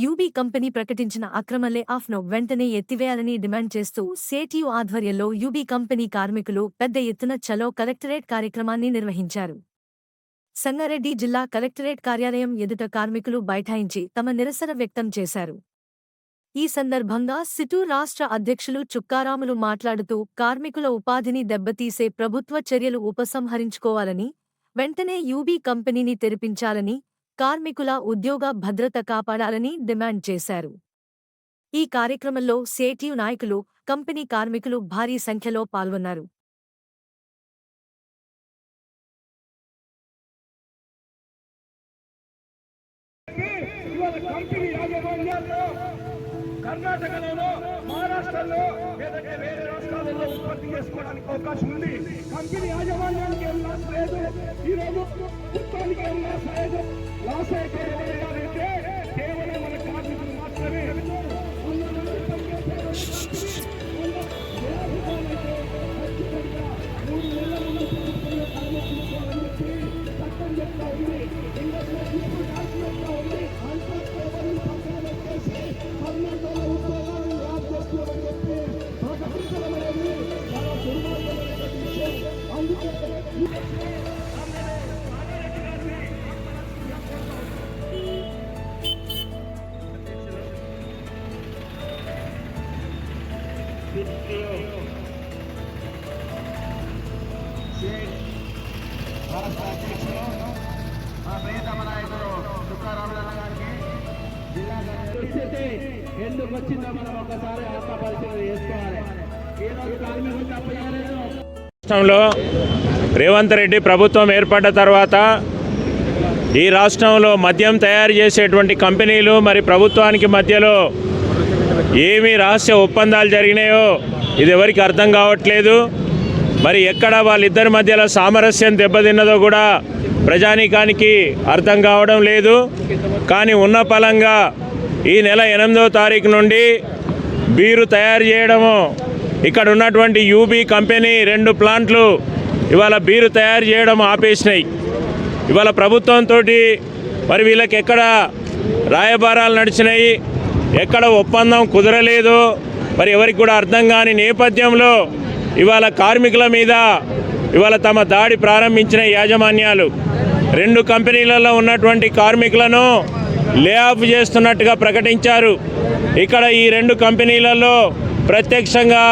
UB company ప్రకటించిన అక్రమ లే ఆఫ్ను వెంటనే ఎత్తివేయాలని డిమాండ్ చేస్తూ సేటియు ఆధ్వర్యంలో యూబీ కంపెనీ కార్మికులు పెద్ద ఎత్తున చలో కలెక్టరేట్ కార్యక్రమాన్ని నిర్వహించారు. సంగారెడ్డి జిల్లా కలెక్టరేట్ కార్యాలయం ఎదుట కార్మికులు బైఠాయించి తమ నిరసన వ్యక్తం చేశారు. ఈ సందర్భంగా సిటు రాష్ట్ర అధ్యక్షులు చుక్కారాములు మాట్లాడుతూ కార్మికుల ఉపాధిని దెబ్బతీసే ప్రభుత్వ చర్యలు ఉపసంహరించుకోవాలని వెంటనే యూబీ కంపెనీని తెరిపించాలని కార్మికుల ఉద్యోగ భద్రత కాపాడాలని డిమాండ్ చేశారు. ఈ కార్యక్రమంలో సేటియు నాయకులు కంపెనీ కార్మికులు భారీ సంఖ్యలో పాల్గొన్నారు. కంపెనీ యాజమాన్యాల్లో కర్ణాటకలోనో మహారాష్ట్రలో లేదంటే వేరే రాష్ట్రాలలో ఉత్పత్తి చేసుకోవడానికి అవకాశం ఉంది. కంపెనీ యాజమాన్యానికి ఏం లాస్ లేదు. ఈ రోజు లాస్ అయితే రాష్ట్ర అధ్యక్షులు మా ప్రియతమ నాయకుడు తుకారాములన్న గారికి జిల్లా పరిస్థితి ఎందుకు వచ్చిందో మనం ఒకసారి ఆత్మ చేసుకోవాలి. ఈ రోజు కార్మికులు తప్పలేదు రాష్ట్రంలో రేవంత్ రెడ్డి ప్రభుత్వం ఏర్పడ్డ తర్వాత ఈ రాష్ట్రంలో మద్యం తయారు చేసేటువంటి కంపెనీలు మరి ప్రభుత్వానికి మధ్యలో ఏమి రహస్య ఒప్పందాలు జరిగినాయో ఇది ఎవరికి అర్థం కావట్లేదు. మరి ఎక్కడ వాళ్ళిద్దరి మధ్యలో సామరస్యం దెబ్బతిన్నదో కూడా ప్రజానీకానికి అర్థం కావడం లేదు. కానీ ఉన్న పలంగా ఈ నెల ఎనిమిదవ తారీఖు నుండి బీరు తయారు చేయడము ఇక్కడ ఉన్నటువంటి యూబీ కంపెనీ రెండు ప్లాంట్లు ఇవాళ బీరు తయారు చేయడం ఆపేసినాయి. ఇవాళ ప్రభుత్వంతో మరి వీళ్ళకి ఎక్కడ రాయబారాలు నడిచినాయి ఎక్కడ ఒప్పందం కుదరలేదు. మరి ఎవరికి కూడా అర్థం కాని నేపథ్యంలో ఇవాళ కార్మికుల మీద ఇవాళ తమ దాడి ప్రారంభించిన యాజమాన్యాలు. రెండు కంపెనీలలో ఉన్నటువంటి కార్మికులను లే ఆఫ్ చేస్తున్నట్టుగా ప్రకటించారు. ఇక్కడ ఈ రెండు కంపెనీలలో ప్రత్యక్షంగా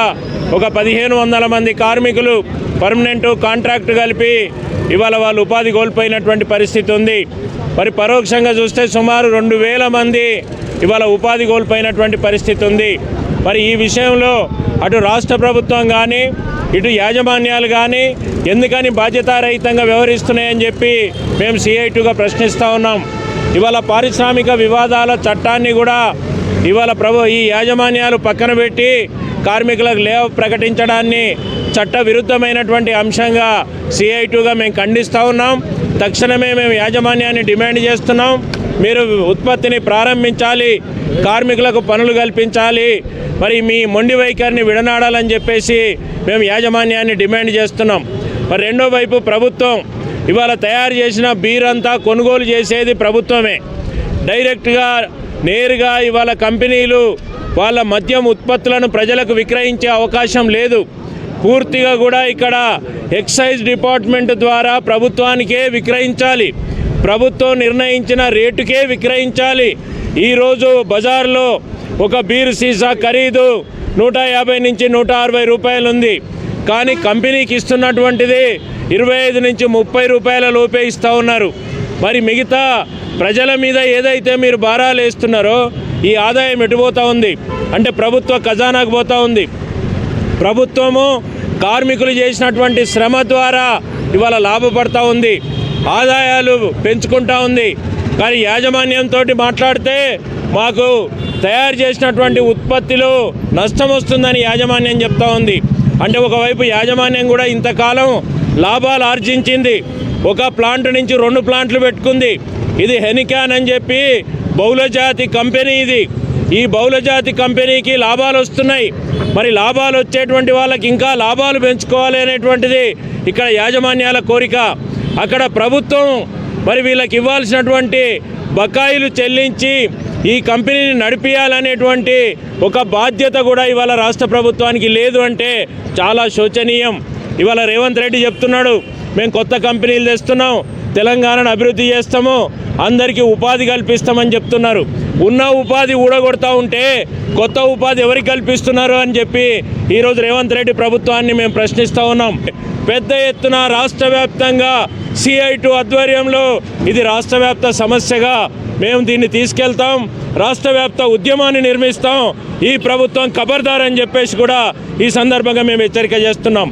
ఒక పదిహేను వందల మంది కార్మికులు పర్మనెంట్ కాంట్రాక్ట్ కలిపి ఇవాళ వాళ్ళు ఉపాధి కోల్పోయినటువంటి పరిస్థితి ఉంది. మరి పరోక్షంగా చూస్తే సుమారు రెండు వేల మంది ఇవాళ ఉపాధి కోల్పోయినటువంటి పరిస్థితి ఉంది. మరి ఈ విషయంలో అటు రాష్ట్ర ప్రభుత్వం కానీ ఇటు యాజమాన్యాలు కానీ ఎందుకని బాధ్యతారహితంగా వ్యవహరిస్తున్నాయని చెప్పి మేము సిఐటుగా ప్రశ్నిస్తూ ఉన్నాం. ఇవాళ పారిశ్రామిక వివాదాల చట్టాన్ని కూడా ఇవాళ ప్రభు ఈ యాజమాన్యాలు పక్కన పెట్టి కార్మికులకు లేవ్ ప్రకటించడాన్ని చట్ట విరుద్ధమైనటువంటి అంశంగా సిఐటుగా మేము ఖండిస్తూ ఉన్నాం. తక్షణమే మేము యాజమాన్యాన్ని డిమాండ్ చేస్తున్నాం. మీరు ఉత్పత్తిని ప్రారంభించాలి కార్మికులకు పనులు కల్పించాలి మరి మీ మొండి వైఖరిని విడనాడాలని చెప్పేసి మేము యాజమాన్యాన్ని డిమాండ్ చేస్తున్నాం. మరి రెండో వైపు ప్రభుత్వం ఇవాళ తయారు చేసిన బీరంతా కొనుగోలు చేసేది ప్రభుత్వమే. డైరెక్ట్గా నేరుగా ఇవాళ కంపెనీలు వాళ్ళ మద్యం ఉత్పత్తులను ప్రజలకు విక్రయించే అవకాశం లేదు. పూర్తిగా కూడా ఇక్కడ ఎక్సైజ్ డిపార్ట్మెంట్ ద్వారా ప్రభుత్వానికే విక్రయించాలి. ప్రభుత్వం నిర్ణయించిన రేటుకే విక్రయించాలి. ఈరోజు బజార్లో ఒక బీర్ సీసా ఖరీదు నూట యాభై నుంచి నూట అరవై రూపాయలు ఉంది. కానీ కంపెనీకి ఇస్తున్నటువంటిది ఇరవై ఐదు నుంచి ముప్పై రూపాయల లోపే ఇస్తూ ఉన్నారు. మరి మిగతా ప్రజల మీద ఏదైతే మీరు భారాలు వేస్తున్నారో ఈ ఆదాయం ఎటుపోతూ ఉంది? అంటే ప్రభుత్వ ఖజానాకు పోతూ ఉంది. ప్రభుత్వము కార్మికులు చేసినటువంటి శ్రమ ద్వారా ఇవాళ లాభపడతా ఉంది. ఆదాయాలు పెంచుకుంటా ఉంది. కానీ యాజమాన్యంతో మాట్లాడితే మాకు తయారు చేసినటువంటి ఉత్పత్తిలో నష్టం వస్తుందని యాజమాన్యం చెప్తా ఉంది. అంటే ఒకవైపు యాజమాన్యం కూడా ఇంతకాలం లాభాలు ఆర్జించింది. ఒక ప్లాంట్ నుంచి రెండు ప్లాంట్లు పెట్టుకుంది. ఇది హెనికాన్ అని చెప్పి బహుళజాతి కంపెనీ ఇది. ఈ బహుళజాతి కంపెనీకి లాభాలు వస్తున్నాయి. మరి లాభాలు వచ్చేటువంటి వాళ్ళకి ఇంకా లాభాలు పెంచుకోవాలి అనేటువంటిది ఇక్కడ యాజమాన్యాల కోరిక. అక్కడ ప్రభుత్వం మరి వీళ్ళకి ఇవ్వాల్సినటువంటి బకాయిలు చెల్లించి ఈ కంపెనీని నడిపించాలనేటువంటి ఒక బాధ్యత కూడా ఇవాళ రాష్ట్ర ప్రభుత్వానికి లేదు అంటే చాలా శోచనీయం. ఇవాళ రేవంత్ రెడ్డి చెప్తున్నాడు మేము కొత్త కంపెనీలు తెస్తున్నాం తెలంగాణను అభివృద్ధి చేస్తాము అందరికీ ఉపాధి కల్పిస్తామని చెప్తున్నారు. ఉన్న ఉపాధి ఊడగొడతా ఉంటే కొత్త ఉపాధి ఎవరికి కల్పిస్తున్నారు అని చెప్పి ఈరోజు రేవంత్ రెడ్డి ప్రభుత్వాన్ని మేము ప్రశ్నిస్తూ ఉన్నాం. పెద్ద ఎత్తున రాష్ట్ర వ్యాప్తంగా సిఐ టూ ఆధ్వర్యంలో ఇది రాష్ట్ర వ్యాప్త సమస్యగా మేము దీన్ని తీసుకెళ్తాం. రాష్ట్ర వ్యాప్త ఉద్యమాన్ని నిర్మిస్తాం. ఈ ప్రభుత్వం కబర్దార్ అని చెప్పేసి కూడా ఈ సందర్భంగా మేము హెచ్చరిక చేస్తున్నాం.